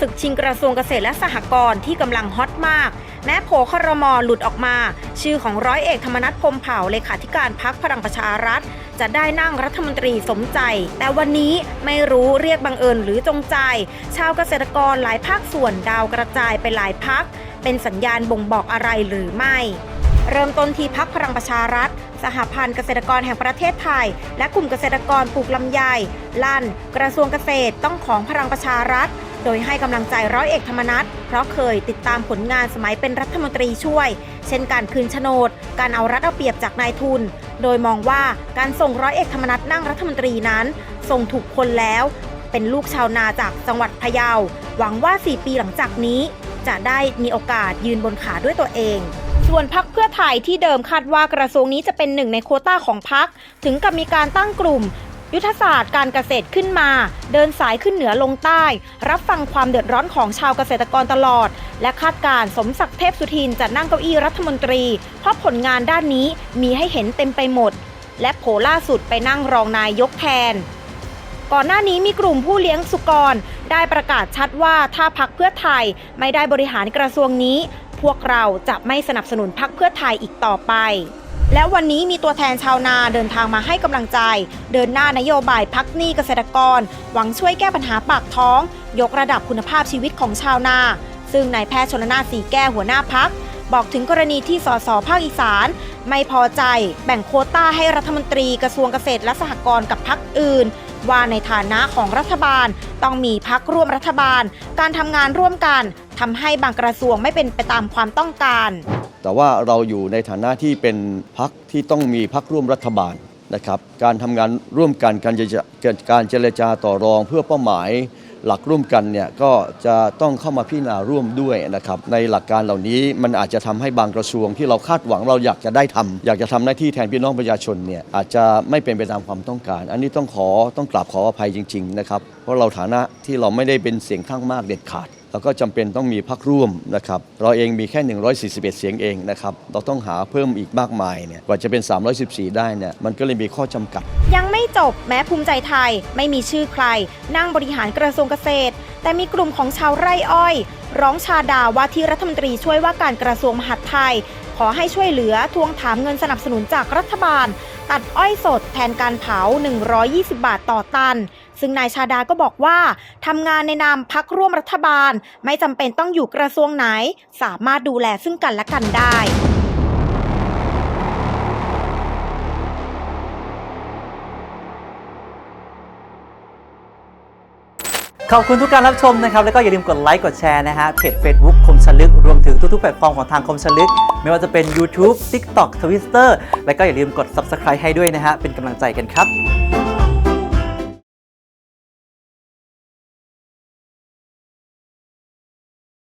สึกชิงกระทรวงเกษตรและสหกรณ์ที่กำลังฮอตมาก แม้โผครมหลุดออกมา ชื่อของร้อยเอกธรรมนัฐพมเผ่าเลขาธิการพักพลังประชารัฐ จะได้นั่งรัฐมนตรีสมใจ แต่วันนี้ไม่รู้เรียกบังเอิญหรือจงใจ ชาวเกษตรกรหลายภาคส่วนดาวกระจายไปหลายพัก เป็นสัญญาณบ่งบอกอะไรหรือไม่เริ่มต้นที่พักพลังประชารัฐ สหพันธ์เกษตรกรแห่งประเทศไทย และกลุ่มเกษตรกรปลูกลำไย ลั่น กระทรวงเกษตรต้องของพลังประชารัฐ โดยให้กำลังใจร้อยเอกธรรมนัฐเพราะเคยติดตามผลงานสมัยเป็นรัฐมนตรีช่วย เช่นการคืนโฉนด การเอารัดเอาเปรียบจากนายทุน โดยมองว่าการส่งร้อยเอกธรรมนัฐนั่งรัฐมนตรีนั้น ส่งถูกคนแล้ว เป็นลูกชาวนาจากจังหวัดพะเยา หวังว่า 4 ปีหลังจากนี้ จะได้มีโอกาสยืนบนขาด้วยตัวเองส่วนพักเพื่อไทยที่เดิมคาดว่ากระทรวงนี้จะเป็นหนึ่งในโคต้าของพัก ถึงกับมีการตั้งกลุ่ม ยุทธศาสตร์การเกษตรขึ้นมา เดินสายขึ้นเหนือลงใต้ รับฟังความเดือดร้อนของชาวเกษตรกรตลอด และคาดการณ์สมศักดิ์เทพสุทินจะนั่งเก้าอี้รัฐมนตรี เพราะผลงานด้านนี้มีให้เห็นเต็มไปหมด และโผล่าสุดไปนั่งรองนายกแทนก่อนหน้านี้มีกลุ่มผู้เลี้ยงสุกร ได้ประกาศชัดว่าถ้าพักเพื่อไทยไม่ได้บริหารกระทรวงนี้ พวกเราจะไม่สนับสนุนพักเพื่อไทยอีกต่อไป แล้ววันนี้มีตัวแทนชาวนาเดินทางมาให้กำลังใจ เดินหน้านโยบายพักหนี้เกษตรกร หวังช่วยแก้ปัญหาปากท้อง ยกระดับคุณภาพชีวิตของชาวนา ซึ่งนายแพทย์ชนนาสีแก้วหัวหน้าพักบอกถึงกรณีที่สสภาคอีสาน ไม่พอใจแบ่งโคต้าให้รัฐมนตรีกระทรวงเกษตรและสหกรณ์กับพักอื่น ว่าในฐานะของรัฐบาลต้องมีพักร่วมรัฐบาล การทำงานร่วมกัน ทำให้บางกระทรวงไม่เป็นไปตามความต้องการ แต่ว่าเราอยู่ในฐานะที่เป็นพักที่ต้องมีพักร่วมรัฐบาลนะครับ การทำงานร่วมกันการเจรจาการเจรจาต่อรองเพื่อเป้าหมายหลักร่วมกันเนี่ยก็จะต้องเข้ามาพิจารณาร่วมด้วยนะครับในหลักการเหล่านี้มันอาจจะทำให้บางกระทรวงที่เราคาดหวังเราอยากจะได้ทำอยากจะทำหน้าที่แทนพี่น้องประชาชนเนี่ยอาจจะไม่เป็นไปตามความต้องการ อันนี้ต้องขอต้องกราบขออภัยจริง ๆ นะครับ เพราะเราฐานะที่เราไม่ได้เป็นเสียงข้างมากเด็ดขาด เราก็จำเป็นต้องมีพักร่วมนะครับ เราเองมีแค่ 141 เสียงเองนะครับ เราต้องหาเพิ่มอีกมากมายเนี่ย กว่าจะเป็น 314 ได้เนี่ย มันก็เลยมีข้อจำกัด ยังไม่จบแม้ภูมิใจไทยไม่มีชื่อใคร นั่งบริหารกระทรวงเกษตร แต่มีกลุ่มของชาวไร่อ้อย ร้องชาดาว่าที่รัฐมนตรีช่วยว่าการกระทรวงมหาดไทย ขอให้ช่วยเหลือทวงถามเงินสนับสนุนจากรัฐบาล ตัดอ้อยสดแทนการเผา 120 บาทต่อตัน ซึ่งนายชาดาก็บอกว่าทำงานในนามพักร่วมรัฐบาล ไม่จำเป็นต้องอยู่กระทรวงไหน สามารถดูแลซึ่งกันและกันได้ขอบคุณทุกการรับชมนะครับ แล้วก็อย่าลืมกดไลค์ กดแชร์นะฮะเพจ Facebook คมชลึก รวมถึงทุกๆแพลตฟอร์มของทางคมชลึก ไม่ว่าจะเป็น YouTube TikTok Twitter แล้วก็อย่าลืมกด Subscribe ให้ด้วยนะฮะเป็นกำลังใจกันครับ